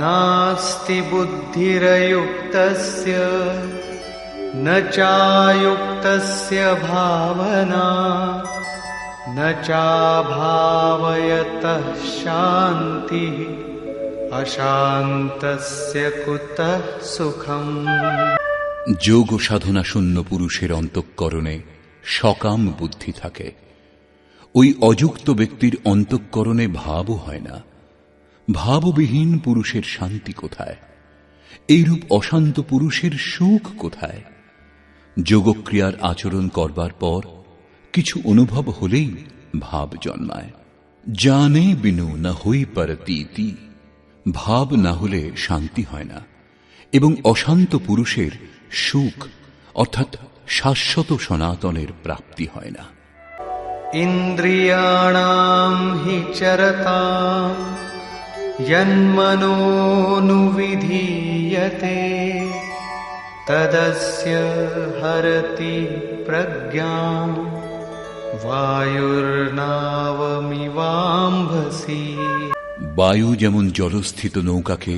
नास्ति बुद्धिरयुक्तस्य न चायुक्तस्य भावना न चाभावयतः शान्तिः अशान्तस्य कुतः सुखम् যোগ ও সাধনা শূন্য পুরুষের অন্তঃকরণে সকাম বুদ্ধি থাকে ওই অযুক্ত ব্যক্তির অন্তঃকরণে ভাবও হয় না ভাববিহীন পুরুষের শান্তি কোথায়? এইরূপ অশান্ত পুরুষের সুখ কোথায়? যোগক্রিয়ার আচরণ করবার পর কিছু অনুভব হলেই ভাব জন্মায়। জানে বিনু না হই পারতীতি, ভাব না হলে শান্তি হয় না। এবং অশান্ত পুরুষের সুখ, অর্থাৎ শাশ্বত সনাতনের প্রাপ্তি হয় না। ইন্দ্রিয়াণাম হি চরতা यन्मनोनुविधीयते तदस्य हरति प्रज्ञाम् वायुर्नावमिवाम्भसि বায়ু যেমন জলস্থিত নৌকাকে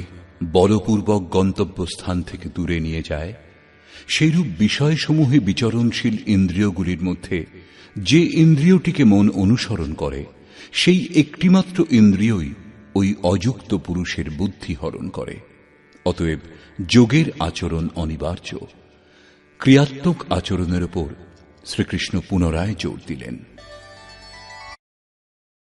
বলপূর্বক গন্তব্যস্থান থেকে দূরে নিয়ে যায় সেইরূপ বিষয়সমূহে বিচরণশীল ইন্দ্রিয়গুলির মধ্যে যে ইন্দ্রিয়টিকে মন অনুসরণ করে সেই একটিমাত্র ইন্দ্রিয়ই ওই অযুক্ত পুরুষের বুদ্ধি হরণ করে। অতএব যোগের আচরণ অনিবার্য। ক্রিয়াত্মক আচরণের ওপর শ্রীকৃষ্ণ পুনরায় জোর দিলেন।